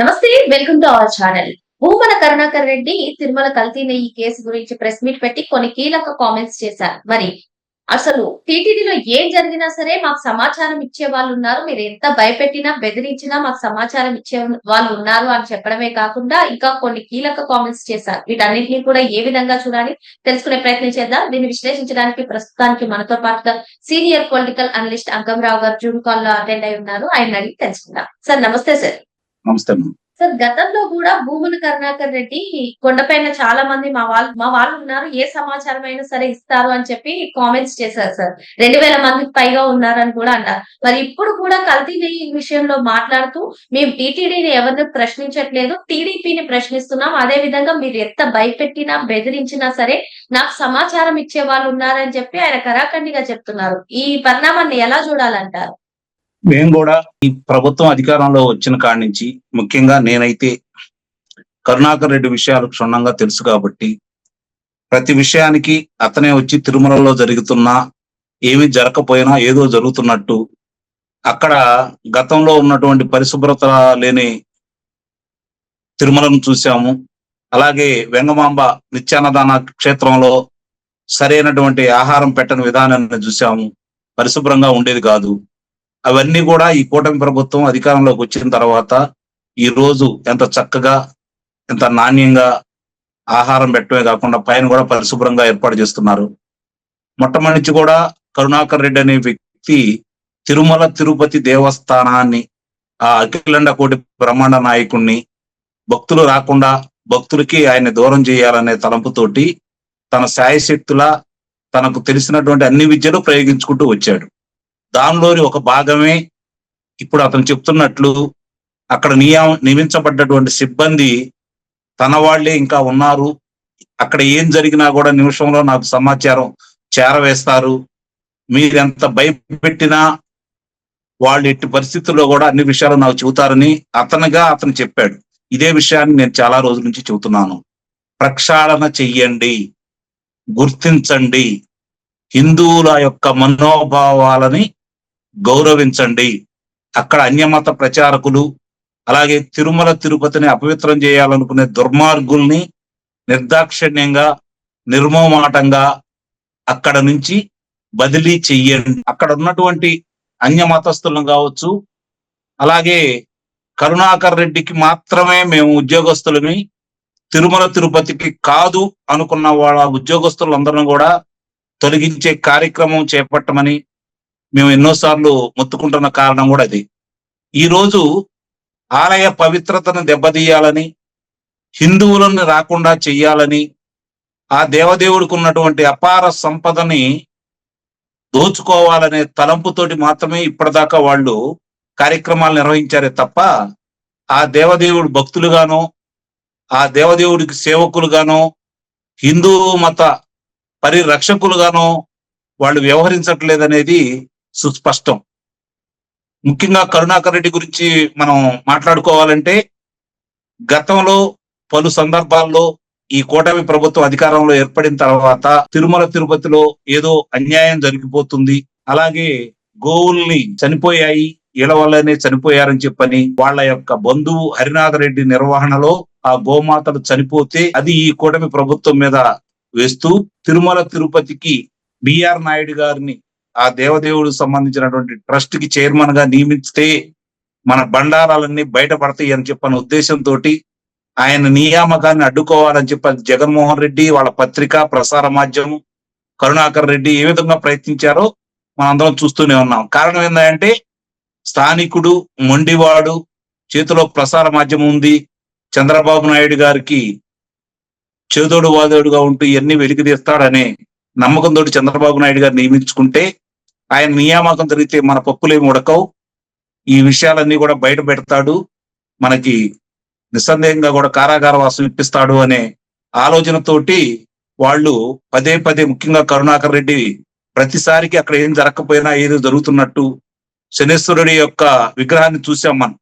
Namaste welcome to our channel. Bhumana Karunakar Reddy Tirumala కల్తీ నెయ్యి case గురించి press meet పెట్టి కొన్ని కీలక కామెంట్స్ చేశారు. మరి అసలు టీటీడీలో ఏం జరిగినా సరే మాకు సమాచారం ఇచ్చే వాళ్ళు ఉన్నారు. మీరు ఎంత భయపెట్టినా బెదిరించినా మాకు సమాచారం ఇచ్చే వాళ్ళు ఉన్నారు అని చెప్పడమే కాకుండా ఇంకా కొన్ని కీలక కామెంట్స్ చేశారు. వీటన్నిటిని కూడా ఏ విధంగా చూడాలి తెలుసుకునే ప్రయత్నం చేద్దాం. దీన్ని విశ్లేషించడానికి ప్రస్తుతానికి మనతో పాటుగా సీనియర్ పొలిటికల్ అనలిస్ట్ అంకంరావు గారు జూమ్ కాల్లో అటెండ్ అయి ఉన్నారు. ఆయన అడిగి తెలుసుకుందాం. సార్ నమస్తే సార్. నమస్తే సార్ గతంలో కూడా భూములు కరుణాకర్ రెడ్డి కొండపైన చాలా మంది మా వాళ్ళు మా వాళ్ళు ఉన్నారు ఏ సమాచారం అయినా సరే ఇస్తారు అని చెప్పి కామెంట్స్ చేశారు సార్. రెండు వేల మందికి పైగా ఉన్నారని కూడా అన్నారు మరి ఇప్పుడు కూడా కల్తీ నెయ్యి విషయంలో మాట్లాడుతూ మేము టీటీడీని ఎవరిని ప్రశ్నించట్లేదు టీడీపీని ప్రశ్నిస్తున్నాం అదే విధంగా మీరు ఎంత భయపెట్టినా బెదిరించినా సరే నాకు సమాచారం ఇచ్చే వాళ్ళు ఉన్నారని చెప్పి ఆయన కరాఖండిగా చెప్తున్నారు. ఈ పరిణామాన్ని ఎలా చూడాలంటారు? మేము కూడా ఈ ప్రభుత్వం అధికారంలో వచ్చిన కాడి నుంచి ముఖ్యంగా నేనైతే కరుణాకర్ రెడ్డి విషయాలు క్షుణ్ణంగా తెలుసు కాబట్టి ప్రతి విషయానికి అతనే వచ్చి తిరుమలలో జరుగుతున్నా ఏమీ జరగకపోయినా ఏదో జరుగుతున్నట్టు అక్కడ గతంలో ఉన్నటువంటి పరిశుభ్రత లేని తిరుమలను చూసాము అలాగే వెంగమాంబ నిత్యాన్నదాన క్షేత్రంలో సరైనటువంటి ఆహారం పెట్టని విధానాన్ని చూసాము పరిశుభ్రంగా ఉండేది కాదు. అవన్నీ కూడా ఈ కూటమి ప్రభుత్వం అధికారంలోకి వచ్చిన తర్వాత ఈ రోజు ఎంత చక్కగా ఎంత నాణ్యంగా ఆహారం పెట్టడమే కాకుండా పైన కూడా పరిశుభ్రంగా ఏర్పాటు చేస్తున్నారు. మొట్టమొదటి కూడా కరుణాకర్ రెడ్డి అనే వ్యక్తి తిరుమల తిరుపతి దేవస్థానాన్ని ఆ అఖిలండ కోటి బ్రహ్మాండ నాయకుణ్ణి భక్తులు రాకుండా భక్తులకి ఆయన్ని దూరం చేయాలనే తలంపుతోటి తన శాయశక్తుల తనకు తెలిసినటువంటి అన్ని విద్యలు ప్రయోగించుకుంటూ వచ్చాడు. దానిలోని ఒక భాగమే ఇప్పుడు అతను చెప్తున్నట్లు అక్కడ నియా నియమించబడ్డటువంటి సిబ్బంది తన వాళ్ళే ఇంకా ఉన్నారు. అక్కడ ఏం జరిగినా కూడా నిమిషంలో నాకు సమాచారం చేరవేస్తారు. మీరెంత భయపెట్టినా వాళ్ళు ఎట్టి పరిస్థితుల్లో కూడా అన్ని విషయాలు నాకు చెబుతారని అతనుగా అతను చెప్పాడు. ఇదే విషయాన్ని నేను చాలా రోజుల నుంచి చెబుతున్నాను. ప్రక్షాళన చెయ్యండి. గుర్తించండి. హిందువుల యొక్క మనోభావాలని గౌరవించండి. అక్కడ అన్యమత ప్రచారకులు అలాగే తిరుమల తిరుపతిని అపవిత్రం చేయాలనుకునే దుర్మార్గుల్ని నిర్దాక్షిణ్యంగా నిర్మోమాటంగా అక్కడ నుంచి బదిలీ చెయ్యండి. అక్కడ ఉన్నటువంటి అన్యమతస్తులను కావచ్చు అలాగే కరుణాకర్ రెడ్డికి మాత్రమే మేము ఉద్యోగస్తులని తిరుమల తిరుపతికి కాదు అనుకున్న వాళ్ళ ఉద్యోగస్తులందరం కూడా తొలగించే కార్యక్రమం చేపట్టమని మేము ఎన్నోసార్లు మొత్తుకుంటున్న కారణం కూడా అది ఈరోజు ఆలయ పవిత్రతను దెబ్బతీయాలని హిందువులను రాకుండా చెయ్యాలని ఆ దేవదేవుడికి ఉన్నటువంటి అపార సంపదని దోచుకోవాలనే తలంపుతోటి మాత్రమే ఇప్పటిదాకా వాళ్ళు కార్యక్రమాలు నిర్వహించారే తప్ప ఆ దేవదేవుడు భక్తులుగానో ఆ దేవదేవుడికి సేవకులుగానో హిందూ మత పరిరక్షకులుగానో వాళ్ళు వ్యవహరించట్లేదనేది సుస్పష్టం. ముఖ్యంగా కరుణాకర్ రెడ్డి గురించి మనం మాట్లాడుకోవాలంటే గతంలో పలు సందర్భాల్లో ఈ కూటమి ప్రభుత్వం అధికారంలో ఏర్పడిన తర్వాత తిరుమల తిరుపతిలో ఏదో అన్యాయం జరిగిపోతుంది. అలాగే గోవుల్ని చనిపోయాయి వీళ్ళ వల్లనే చనిపోయారని చెప్పని వాళ్ళ యొక్క బంధువు హరినాథ రెడ్డి నిర్వహణలో ఆ గోమాతలు చనిపోతే అది ఈ కూటమి ప్రభుత్వం మీద వేస్తూ తిరుమల తిరుపతికి బిఆర్ నాయుడు గారిని ఆ దేవదేవుడు సంబంధించినటువంటి ట్రస్ట్కి చైర్మన్గా నియమిస్తే మన బండారాలన్నీ బయటపడతాయి అని చెప్పని ఉద్దేశంతో ఆయన నియామకాన్ని అడ్డుకోవాలని చెప్పి జగన్మోహన్ రెడ్డి వాళ్ళ పత్రిక ప్రసార మాధ్యమం కరుణాకర్ రెడ్డి ఏ విధంగా ప్రయత్నించారో మనందరం చూస్తూనే ఉన్నాం. కారణం ఏంటంటే స్థానికుడు మొండివాడు చేతిలో ప్రసార మాధ్యమం ఉంది. చంద్రబాబు నాయుడు గారికి చేదోడు వాదోడుగా ఉంటూ ఇవన్నీ వెలికి తీస్తాడనే నమ్మకంతో చంద్రబాబు నాయుడు గారు నియమించుకుంటే ఆయన నియామకం జరిగితే మన పప్పులేమి ఉడకవు. ఈ విషయాలన్నీ కూడా బయట పెడతాడు. మనకి నిస్సందేహంగా కూడా కారాగార వాసం ఇప్పిస్తాడు అనే ఆలోచనతోటి వాళ్ళు పదే పదే ముఖ్యంగా కరుణాకర్ రెడ్డి ప్రతిసారికి అక్కడ ఏం జరగకపోయినా ఏదో జరుగుతున్నట్టు శనేశ్వరుడి యొక్క విగ్రహాన్ని చూసాం మనం.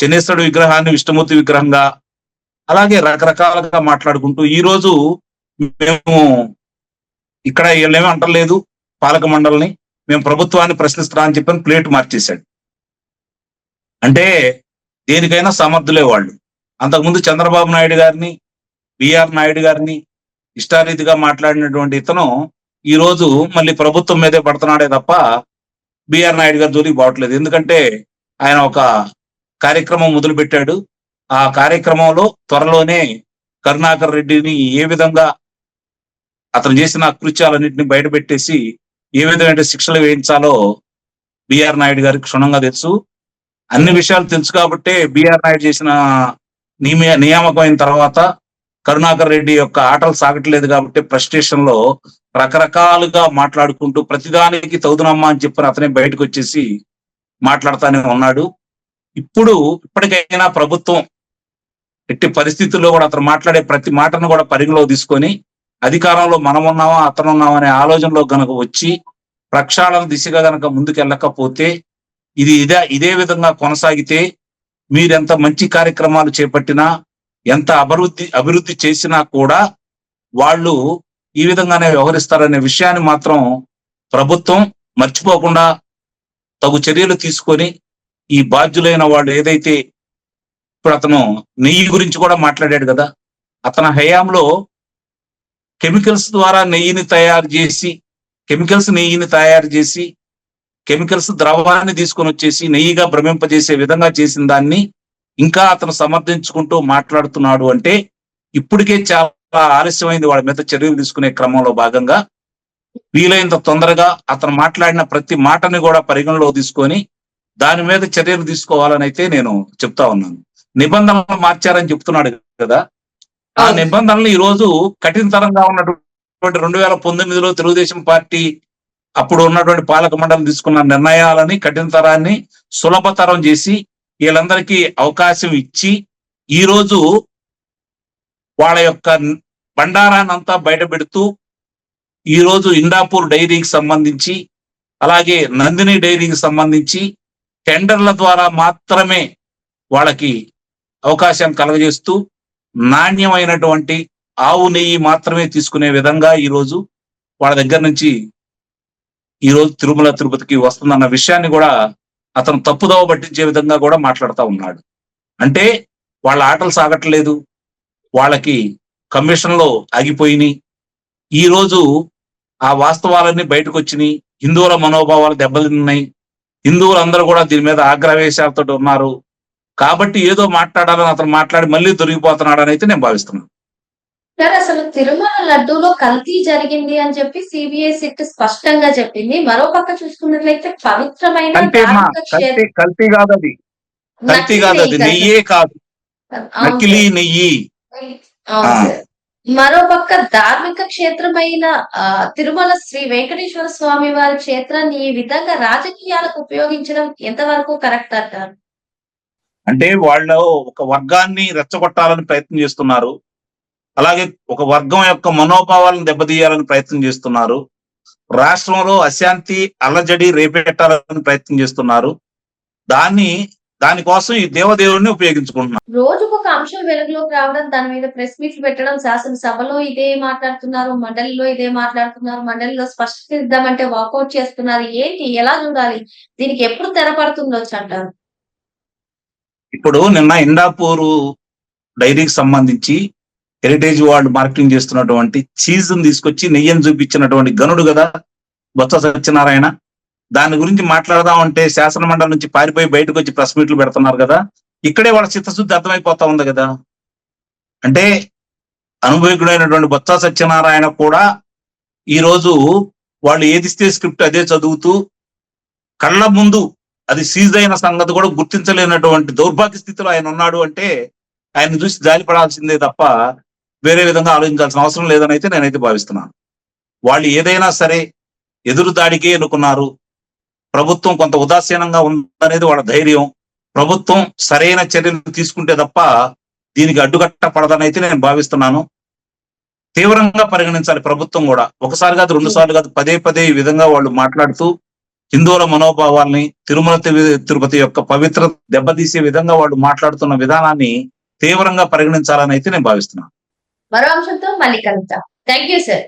శనేశ్వరుడు విగ్రహాన్ని విష్ణుమూర్తి విగ్రహంగా అలాగే రకరకాలుగా మాట్లాడుకుంటూ ఈ రోజు మేము ఇక్కడ వీళ్ళేమీ అంటలేదు పాలక మండలిని మేము ప్రభుత్వాన్ని ప్రశ్నిస్తున్నా అని చెప్పని ప్లేట్ మార్చేశాడు. అంటే దేనికైనా సమర్థులే వాళ్ళు. అంతకుముందు చంద్రబాబు నాయుడు గారిని బిఆర్ నాయుడు గారిని ఇష్టారీతిగా మాట్లాడినటువంటి ఇతను ఈ రోజు మళ్ళీ ప్రభుత్వం మీదే పడుతున్నాడే తప్ప బిఆర్ నాయుడు గారి జోలికి పోవట్లేదు. ఎందుకంటే ఆయన ఒక కార్యక్రమం మొదలు పెట్టాడు ఆ కార్యక్రమంలో త్వరలోనే కరుణాకర్ రెడ్డిని ఏ విధంగా అతను చేసిన అకృత్యాలన్నింటినీ బయటపెట్టేసి ఏ విధమైన శిక్షలు వేయించాలో బిఆర్ నాయుడు గారికి క్షుణ్ణంగా తెలుసు. అన్ని విషయాలు తెలుసు కాబట్టే బిఆర్ నాయుడు చేసిన నియమ నియామకం అయిన తర్వాత కరుణాకర్ రెడ్డి యొక్క ఆటలు సాగట్లేదు కాబట్టి ఫ్రస్ట్రేషన్లో రకరకాలుగా మాట్లాడుకుంటూ ప్రతిదానికి తౌదునమ్మా అని చెప్పిన అతనే బయటకు వచ్చేసి మాట్లాడుతానే ఉన్నాడు. ఇప్పుడు ఇప్పటికైనా ప్రభుత్వం ఎట్టి పరిస్థితుల్లో కూడా అతను మాట్లాడే ప్రతి మాటను కూడా పరిగణలో తీసుకొని అధికారంలో మనం ఉన్నామా అతను ఉన్నామా అనే ఆలోచనలో గనక వచ్చి ప్రక్షాళన దిశగా గనక ముందుకెళ్ళకపోతే ఇది ఇదే ఇదే విధంగా కొనసాగితే మీరెంత మంచి కార్యక్రమాలు చేపట్టినా ఎంత అభివృద్ధి అభివృద్ధి చేసినా కూడా వాళ్ళు ఈ విధంగానే వ్యవహరిస్తారనే విషయాన్ని మాత్రం ప్రభుత్వం మర్చిపోకుండా తగు చర్యలు తీసుకొని ఈ బాధ్యులైన వాళ్ళు ఏదైతే ఇప్పుడు అతను నెయ్యి గురించి కూడా మాట్లాడాడు కదా. అతని హయాంలో కెమికల్స్ ద్వారా నెయ్యిని తయారు చేసి కెమికల్స్ నెయ్యిని తయారు చేసి కెమికల్స్ ద్రవాన్ని తీసుకొని వచ్చేసి నెయ్యిగా భ్రమింపజేసే విధంగా చేసిన దాన్ని ఇంకా అతను సమర్థించుకుంటూ మాట్లాడుతున్నాడు అంటే ఇప్పటికే చాలా ఆలస్యమైంది వాళ్ళ మీద చర్యలు తీసుకునే క్రమంలో భాగంగా వీలైనంత తొందరగా అతను మాట్లాడిన ప్రతి మాటని కూడా పరిగణలో తీసుకొని దాని మీద చర్యలు తీసుకోవాలని అయితే నేను చెప్తా ఉన్నాను. నిబంధనలు మార్చారని చెప్తున్నాడు కదా ఆ. నిబంధనలు ఈ రోజు కఠినతరంగా ఉన్నటువంటి రెండు వేల పంతొమ్మిదిలో తెలుగుదేశం పార్టీ అప్పుడు ఉన్నటువంటి పాలక మండలి తీసుకున్న నిర్ణయాలని కఠినతరాన్ని సులభతరం చేసి వీళ్ళందరికీ అవకాశం ఇచ్చి ఈ రోజు వాళ్ళ యొక్క బండారాన్ని అంతా బయట పెడుతూ ఈ రోజు ఇండాపూర్ డైరీకి సంబంధించి అలాగే నందిని డైరీకి సంబంధించి టెండర్ల ద్వారా మాత్రమే వాళ్ళకి అవకాశం కలగజేస్తూ నాణ్యమైనటువంటి ఆవు నెయ్యి మాత్రమే తీసుకునే విధంగా ఈ రోజు వాళ్ళ దగ్గర నుంచి ఈ రోజు తిరుమల తిరుపతికి వస్తుందన్న విషయాన్ని కూడా అతను తప్పుదోవ పట్టించే విధంగా కూడా మాట్లాడుతూ ఉన్నాడు. అంటే వాళ్ళ ఆటలు సాగట్లేదు వాళ్ళకి కమిషన్లో ఆగిపోయినాయి. ఈ రోజు ఆ వాస్తవాలన్నీ బయటకు వచ్చినాయి హిందువుల మనోభావాలు దెబ్బతిన్నాయి. హిందువులందరూ కూడా దీని మీద ఆగ్రహవేశాలతో ఉన్నారు. కాబట్టి ఏదో మాట్లాడాలని అతను మాట్లాడి మళ్ళీ దొరికిపోతున్నాడు అని అయితే నేను భావిస్తున్నాను. సార్ అసలు తిరుమల లడ్డూలో కల్తీ జరిగింది అని చెప్పి సిబిఐ సిట్ స్పష్టంగా చెప్పింది. మరో పక్క చూసుకున్నట్లయితే పవిత్రమైన కల్తీ కాదు అది కల్తీ కాదు అది నెయ్యే కాదు. నకిలీ. నెయ్యి. ధార్మిక క్షేత్రమైన తిరుమల శ్రీ వెంకటేశ్వర స్వామి వారి క్షేత్రాన్ని ఈ విధంగా రాజకీయాలకు ఉపయోగించడం ఎంతవరకు కరెక్ట్ అంటారు? అంటే వాళ్ళు ఒక వర్గాన్ని రెచ్చగొట్టాలని ప్రయత్నం చేస్తున్నారు. అలాగే ఒక వర్గం యొక్క మనోభావాలను దెబ్బతీయాలని ప్రయత్నం చేస్తున్నారు. రాష్ట్రంలో అశాంతి అల్లజడి రేపెట్టాలని ప్రయత్నం చేస్తున్నారు. దాన్ని దానికోసం ఈ దేవదేవుడిని ఉపయోగించుకుంటున్నారు. రోజుకు ఒక అంశం వెలుగులోకి రావడం దాని మీద ప్రెస్ మీట్లు పెట్టడం శాసనసభలో ఇదే మాట్లాడుతున్నారు మండలిలో ఇదే మాట్లాడుతున్నారు మండలిలో స్పష్టత ఇద్దామంటే వాకౌట్ చేస్తున్నారు. ఏంటి? ఎలా చూడాలి? దీనికి ఎప్పుడు తెరపడుతుందో అంటారు? ఇప్పుడు నిన్న ఇండాపూర్ డైరీకి సంబంధించి హెరిటేజ్ వాళ్ళు మార్కెటింగ్ చేస్తున్నటువంటి చీజ్ తీసుకొచ్చి నెయ్యని చూపించినటువంటి గనుడు కదా బొత్స సత్యనారాయణ. దాని గురించి మాట్లాడదాం అంటే శాసన మండలి నుంచి పారిపోయి బయటకు వచ్చి ప్రెస్ మీట్లు పెడుతున్నారు కదా ఇక్కడే వాళ్ళ చిత్తశుద్ధి అర్థమైపోతా ఉంది కదా. అంటే అనుభవికుడైనటువంటి బొత్స సత్యనారాయణ కూడా ఈ రోజు వాళ్ళు ఏదిస్తే స్క్రిప్ట్ అదే చదువుతూ కళ్ళ ముందు అది సీజ్ అయిన సంగతి కూడా గుర్తించలేనటువంటి దౌర్భాగ్య స్థితిలో ఆయన ఉన్నాడు అంటే ఆయన చూసి జాలిపడాల్సిందే తప్ప వేరే విధంగా ఆలోచించాల్సిన అవసరం లేదని అయితే నేనైతే భావిస్తున్నాను. వాళ్ళు ఏదైనా సరే ఎదురు దాడికే ఎన్నుకున్నారు. ప్రభుత్వం కొంత ఉదాసీనంగా ఉందనేది వాళ్ళ ధైర్యం. ప్రభుత్వం సరైన చర్యలు తీసుకుంటే తప్ప దీనికి అడ్డుకట్ట పడదని అయితే నేను భావిస్తున్నాను. తీవ్రంగా పరిగణించాలి ప్రభుత్వం కూడా. ఒకసారి కాదు రెండు సార్లు కాదు పదే పదే ఈ విధంగా వాళ్ళు మాట్లాడుతూ హిందువుల మనోభావాల్ని తిరుమల తిరుపతి యొక్క పవిత్ర దెబ్బతీసే విధంగా వాళ్ళు మాట్లాడుతున్న విధానాన్ని తీవ్రంగా పరిగణించాలని అయితే నేను భావిస్తున్నాను. మరో అంశంతో మళ్ళీ కలుద్దాం. Thank you sir